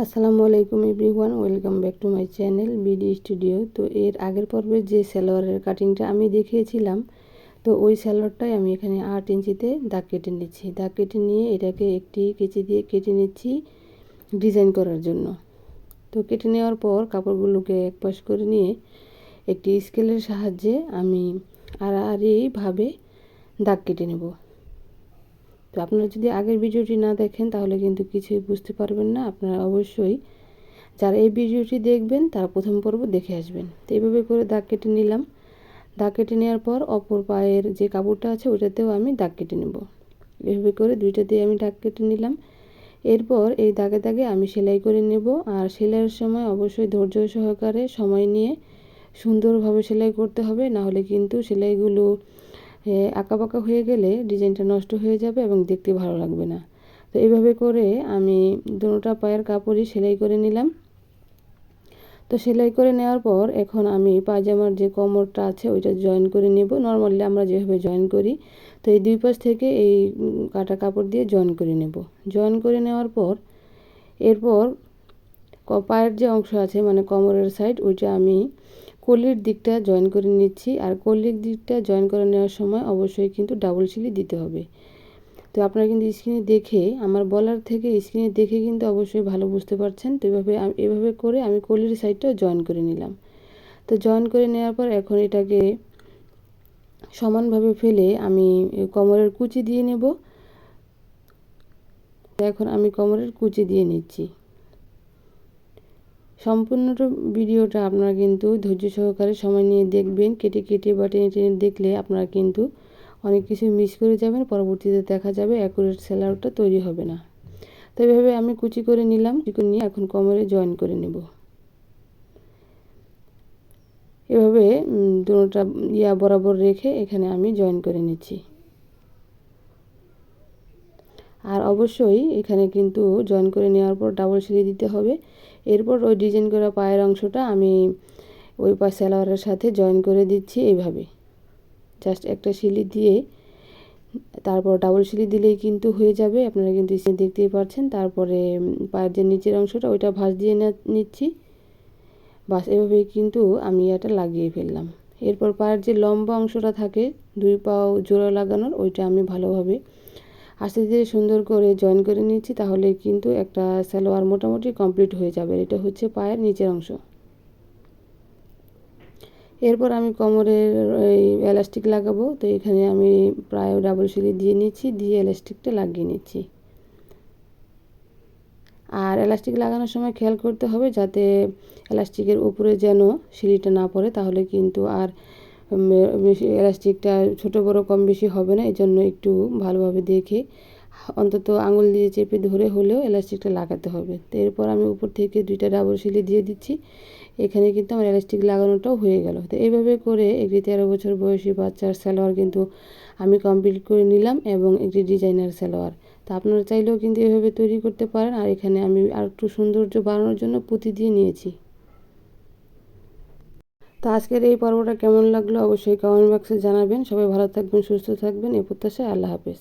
আসসালামু আলাইকুম everyone, welcome back to my channel BD studio. তো এর আগের পর্বে যে সালোয়ারের কাটিংটা আমি দেখিয়েছিলাম, তো ওই সালোয়ারটাই আমি এখানে আট ইঞ্চিতে দাগ কেটে নিচ্ছি। দাগ কেটে নিয়ে এটাকে একটি কেচি দিয়ে কেটে নিচ্ছি ডিজাইন করার জন্য। তো কেটে নেওয়ার পর কাপড়গুলোকে এক পাশ করে নিয়ে একটি স্কেলের সাহায্যে আমি আড়াআড়িভাবে দাগ কেটে নেব। তো আপনারা যদি আগের ভিডিওটি না দেখেন, তাহলে কিন্তু কিছুই বুঝতে পারবেন না। আপনারা অবশ্যই যারা এই ভিডিওটি দেখবেন, তারা প্রথম পর্ব দেখে আসবেন। তো এইভাবে করে দাগ কেটে নিলাম। দাগ কেটে নেওয়ার পর অপর পায়ের যে কাপড়টা আছে ওটাতেও আমি দাগ কেটে নেব। এভাবে করে দুইটা দিয়ে আমি দাগ কেটে নিলাম। এরপর এই দাগে দাগে আমি সেলাই করে নেব। আর সেলাইয়ের সময় অবশ্যই ধৈর্য সহকারে সময় নিয়ে সুন্দরভাবে সেলাই করতে হবে। না হলে কিন্তু সেলাইগুলো আঁকাবাঁকা হয়ে গেলে ডিজাইনটা নষ্ট হয়ে যাবে এবং দেখতে ভালো লাগবে না। তো এইভাবে করে আমি দুটা পায়ের কাপড়ই সেলাই করে নিলাম। তো সেলাই করে নেওয়ার পর এখন আমি পায়জামার যে কোমরটা আছে ওইটা জয়েন করে নেব। নর্মালি আমরা যেভাবে জয়েন করি, তো এই দুই পাশ থেকে এই কাটা কাপড় দিয়ে জয়েন করে নেব। জয়েন করে নেওয়ার পর, এরপর পায়ের যে অংশ আছে মানে কোমরের সাইড ওইটা আমি কলির দিকটা জয়েন করে নিচ্ছি। আর কলির দিকটা জয়েন করে নেওয়ার সময় অবশ্যই কিন্তু ডাবল সিলি দিতে হবে। তো আপনারা কিন্তু স্ক্রিনে দেখে, আমার বলার থেকে স্ক্রিনে দেখে কিন্তু অবশ্যই ভালো বুঝতে পারছেন। তো এভাবে এভাবে করে আমি কলির সাইডটাও জয়েন করে নিলাম। তো জয়েন করে নেওয়ার পর এখন এটাকে সমানভাবে ফেলে আমি কোমরের কুচি দিয়ে নেব। এখন আমি কোমরের কুচি দিয়ে নিচ্ছি। সম্পূর্ণটা ভিডিওটা আপনারা কিন্তু ধৈর্য সহকারে সময় নিয়ে দেখবেন, কেটে কেটে বা টেনে টেনে দেখলে আপনারা কিন্তু অনেক কিছু মিস করে যাবেন, পরবর্তীতে দেখা যাবে অ্যাকুরেট সেলারটা তৈরি হবে না। তো এভাবে আমি কুচি করে নিলাম, কুচি নিয়ে এখন কোমরে জয়েন করে নেব। এভাবে দুটা ইয়া বরাবর রেখে এখানে আমি জয়েন করে নিচ্ছি। আর অবশ্যই এখানে কিন্তু জয়েন করে নেওয়ার পর ডাবল সিলি দিতে হবে। এরপর ওই ডিজাইন করা পায়ের অংশটা আমি ওই পা সালোয়ারের সাথে জয়েন করে দিচ্ছি এইভাবে। জাস্ট একটা সিলি দিয়ে, তারপর ডাবল সিলি দিলেই কিন্তু হয়ে যাবে। আপনারা কিন্তু দেখতেই পাচ্ছেন তারপরে পায়ের যে নিচের অংশটা, ওইটা ভাঁজ দিয়ে নিচ্ছি। বাস এভাবেই কিন্তু আমি এটা লাগিয়ে ফেললাম। এরপর পায়ের যে লম্বা অংশটা থাকে, দুই পাও জোড়া লাগানোর, ওইটা আমি ভালোভাবে আস্তে ধীরে সুন্দর করে জয়েন করে নিচ্ছি তাহলে কিন্তু একটা সালোয়ার মোটামুটি কমপ্লিট হয়ে যাবে। এটা হচ্ছে পায়ের নিচের অংশ। এরপর আমি কোমরের এই এলাস্টিক লাগাবো, তো এখানে আমি প্রায় ডাবল সিলি দিয়ে নিচ্ছি দিয়ে এলাস্টিকটা লাগিয়ে নিচ্ছি। আর এলাস্টিক লাগানোর সময় খেয়াল করতে হবে যাতে এলাস্টিকের উপরে যেন সিঁড়িটা না পড়ে, তাহলে কিন্তু আর এলাস্টিকটা ছোট বড় কম বেশি হবে না এই জন্য একটু ভালোভাবে দেখে, অন্তত আঙুল দিয়ে চেপে ধরে হলেও এলাস্টিকটা লাগাতে হবে। তো এরপর আমি উপর থেকে দুইটা ডাবল সিলি দিয়ে দিচ্ছি। এখানে কিন্তু আমার এলাস্টিক লাগানোটাও হয়ে গেল। তো এইভাবে করে একটি তেরো বছর বয়সী বাচ্চার সালোয়ার কিন্তু আমি কমপ্লিট করে নিলাম এবং একটি ডিজাইনার সালোয়ার। তা আপনারা চাইলেও কিন্তু এভাবে তৈরি করতে পারেন। আর এখানে আমি আর একটু সৌন্দর্য বাড়ানোর জন্য পুঁতি দিয়ে নিয়েছি। তো আজকের এই পর্বটা কেমন লাগল অবশ্যই কমেন্ট বক্সে জানাবেন। সবাই ভালো থাকবেন, সুস্থ থাকবেন। এ প্রত্যাশায় আল্লাহ হাফেজ।